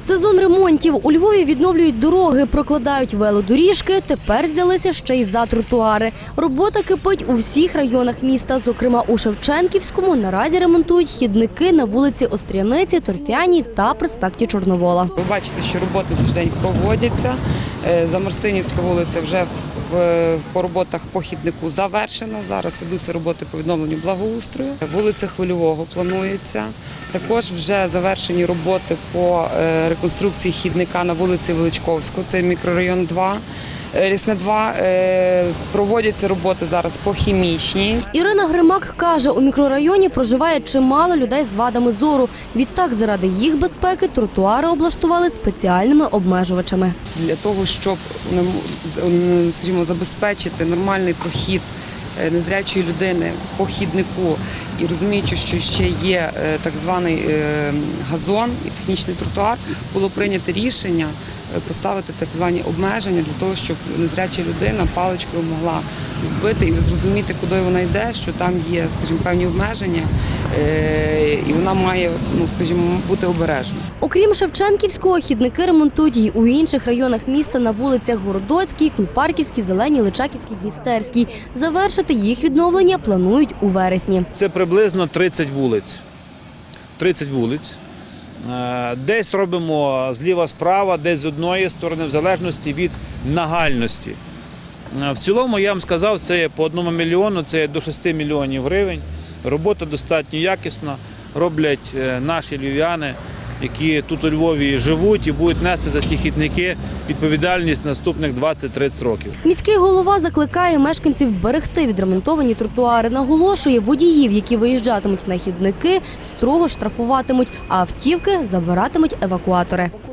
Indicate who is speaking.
Speaker 1: Сезон ремонтів у Львові відновлюють дороги, прокладають велодоріжки. Тепер взялися ще й за тротуари. Робота кипить у всіх районах міста. Зокрема, у Шевченківському наразі ремонтують хідники на вулиці Остряниці, Торфяній та проспекті Чорновола.
Speaker 2: Ви бачите, що роботи день проводяться. Е, Замарстинівська вулиця вже в, по роботах по хіднику завершена. Зараз ведуться роботи по відновленню благоустрою. Вулиця Хвильового планується. Також вже завершені роботи по е, реконструкції хідника на вулиці Величковського, це мікрорайон 2. е, Рісне 2. Е, Проводяться роботи зараз по хімічній.
Speaker 1: Ірина Гримак каже, у мікрорайоні проживає чимало людей з вадами зору. Відтак, заради їх безпеки, тротуари облаштували спеціальними обмежувачами.
Speaker 2: для того, щоб скажімо, забезпечити нормальний прохід незрячої людини по хіднику і розуміючи, що ще є е, так званий е, газон і технічний тротуар, було прийнято рішення е, поставити так звані обмеження для того, щоб незряча людина паличкою могла вбити і зрозуміти, куди вона йде, що там є, скажімо, певні обмеження, е, і вона має, ну скажімо, бути обережною.
Speaker 1: Окрім Шевченківського, хідники ремонтують й у інших районах міста на вулицях Городоцькій, Кульпарківській, Зеленій, Личаківській, Дністерській. Завершити їх відновлення планують у вересні.
Speaker 3: Це приблизно 30 вулиць. 30 вулиць. Е, Десь робимо зліва-справа, десь з одної сторони, в залежності від нагальності. Е, В цілому, я вам сказав, це по одному мільйону, це до 6 мільйонів гривень. Робота достатньо якісна. Роблять е, наші львів'яни, які тут у Львові живуть і будуть нести за ті хідники відповідальність наступних 20-30 років.
Speaker 1: Міський голова закликає мешканців берегти відремонтовані тротуари. Наголошує, водіїв, які виїжджатимуть на хідники, строго штрафуватимуть, а автівки забиратимуть евакуатори.